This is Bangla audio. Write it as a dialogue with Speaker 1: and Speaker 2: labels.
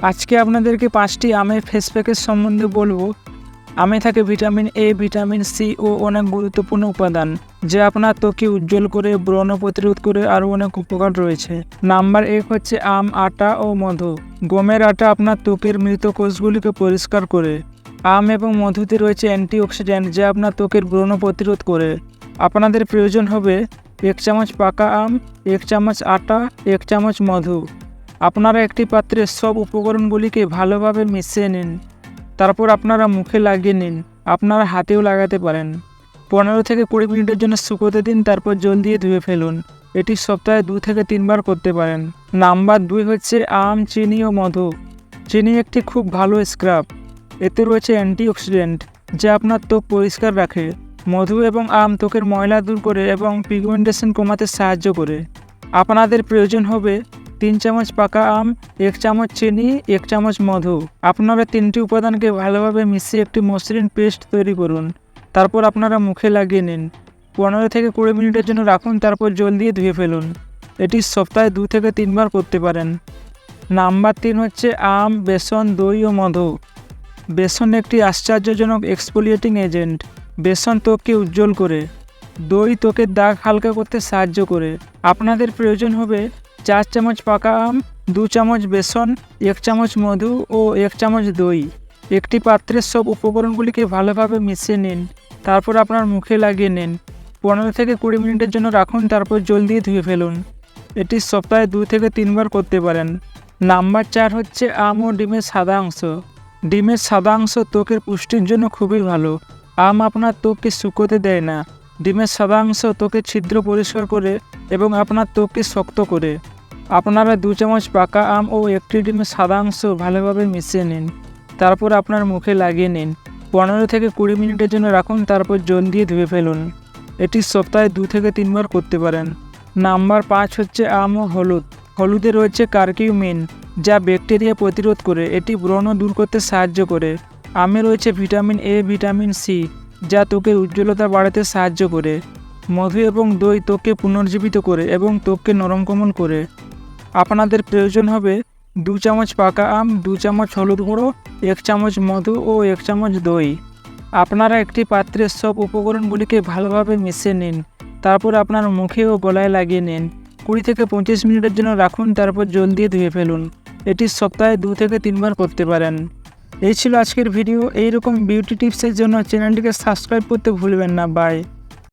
Speaker 1: আজকে আপনাদেরকে পাঁচটি আমের ফেস প্যাকের সম্বন্ধে বলব। আমে থাকে ভিটামিন এ ভিটামিন সি ও অনেক গুরুত্বপূর্ণ উপাদান, যা আপনার ত্বকে উজ্জ্বল করে, ব্রণ প্রতিরোধ করে আরও অনেক উপকার রয়েছে। নাম্বার এক হচ্ছে আম, আটা ও মধু। গমের আটা আপনার ত্বকের মৃত কোষগুলিকে পরিষ্কার করে। আম এবং মধুতে রয়েছে অ্যান্টিঅক্সিডেন্ট যা আপনার ত্বকের ব্রণ প্রতিরোধ করে। আপনাদের প্রয়োজন হবে এক চামচ পাকা আম, এক চামচ আটা, এক চামচ মধু। আপনারা একটি পাত্রে সব উপকরণগুলিকে ভালোভাবে মিশিয়ে নিন। তারপর আপনারা মুখে লাগিয়ে নিন। আপনারা হাতেও লাগাতে পারেন। পনেরো থেকে কুড়ি মিনিটের জন্য শুকোতে দিন, তারপর জল দিয়ে ধুয়ে ফেলুন। এটি সপ্তাহে দু থেকে তিনবার করতে পারেন। নাম্বার দুই হচ্ছে আম, চিনি ও মধু। চিনি একটি খুব ভালো স্ক্রাব। এতে রয়েছে অ্যান্টিঅক্সিডেন্ট, যা আপনার ত্বক পরিষ্কার রাখে। মধু এবং আম ত্বকের ময়লা দূর করে এবং পিগমেন্টেশন কমাতে সাহায্য করে। আপনাদের প্রয়োজন হবে তিন চামচ পাকা আম, এক চামচ চিনি, এক চামচ মধু। আপনারা তিনটি উপাদানকে ভালোভাবে মিশিয়ে একটি মসৃণ পেস্ট তৈরি করুন। তারপর আপনারা মুখে লাগিয়ে নিন। পনেরো থেকে কুড়ি মিনিটের জন্য রাখুন, তারপর জল দিয়ে ধুয়ে ফেলুন। এটি সপ্তাহে দু থেকে তিনবার করতে পারেন। নাম্বার তিন হচ্ছে আম, বেসন, দই ও মধু। বেসন একটি আশ্চর্যজনক এক্সপোলিয়েটিং এজেন্ট বেসন ত্বককে উজ্জ্বল করে। দই ত্বকের দাগ হালকা করতে সাহায্য করে। আপনাদের প্রয়োজন হবে চার চামচ পাকা আম, দু চামচ বেসন, এক চামচ মধু ও এক চামচ দই। একটি পাত্রের সব উপকরণগুলিকে ভালোভাবে মিশিয়ে নিন। তারপর আপনার মুখে লাগিয়ে নিন। পনেরো থেকে কুড়ি মিনিটের জন্য রাখুন, তারপর জল দিয়ে ধুয়ে ফেলুন। এটি সপ্তাহে দু থেকে তিনবার করতে পারেন। নাম্বার চার হচ্ছে আম ও ডিমের সাদা অংশ। ডিমের সাদা অংশ ত্বকের পুষ্টির জন্য খুবই ভালো। আম আপনার ত্বককে শুকোতে দেয় না। ডিমের সাদা অংশ ত্বকের ছিদ্র পরিষ্কার করে এবং আপনার ত্বককে শক্ত করে। আপনারা দু চামচ পাকা আম ও একটি ডিমের সাদা অংশ ভালোভাবে মিশিয়ে নিন। তারপর আপনার মুখে লাগিয়ে নিন। পনেরো থেকে কুড়ি মিনিটের জন্য রাখুন, তারপর জল দিয়ে ধুয়ে ফেলুন। এটি সপ্তাহে দু থেকে তিনবার করতে পারেন। নাম্বার পাঁচ হচ্ছে আম ও হলুদ। হলুদে রয়েছে কার্কিউমিন যা ব্যাকটেরিয়া প্রতিরোধ করে, এটি ব্রণ দূর করতে সাহায্য করে। আমে রয়েছে ভিটামিন এ, ভিটামিন সি, যা ত্বকের উজ্জ্বলতা বাড়াতে সাহায্য করে। মধু এবং দই ত্বককে পুনর্জীবিত করে এবং ত্বককে নরম করে। আপনাদের প্রয়োজন হবে দু চামচ পাকা আম, দু চামচ হলুদ গুঁড়ো, এক চামচ মধু ও এক চামচ দই। আপনারা একটি পাত্রে সব উপকরণগুলিকে ভালোভাবে মিশিয়ে নিন। তারপর আপনার মুখে ও গলায় লাগিয়ে নিন। কুড়ি থেকে পঁচিশ মিনিটের জন্য রাখুন, তারপর জল দিয়ে ধুয়ে ফেলুন। এটি সপ্তাহে দু থেকে তিনবার করতে পারেন। এই ছিল আজকের ভিডিও। এইরকম বিউটি টিপসের জন্য চ্যানেলটিকে সাবস্ক্রাইব করতে ভুলবেন না। বাই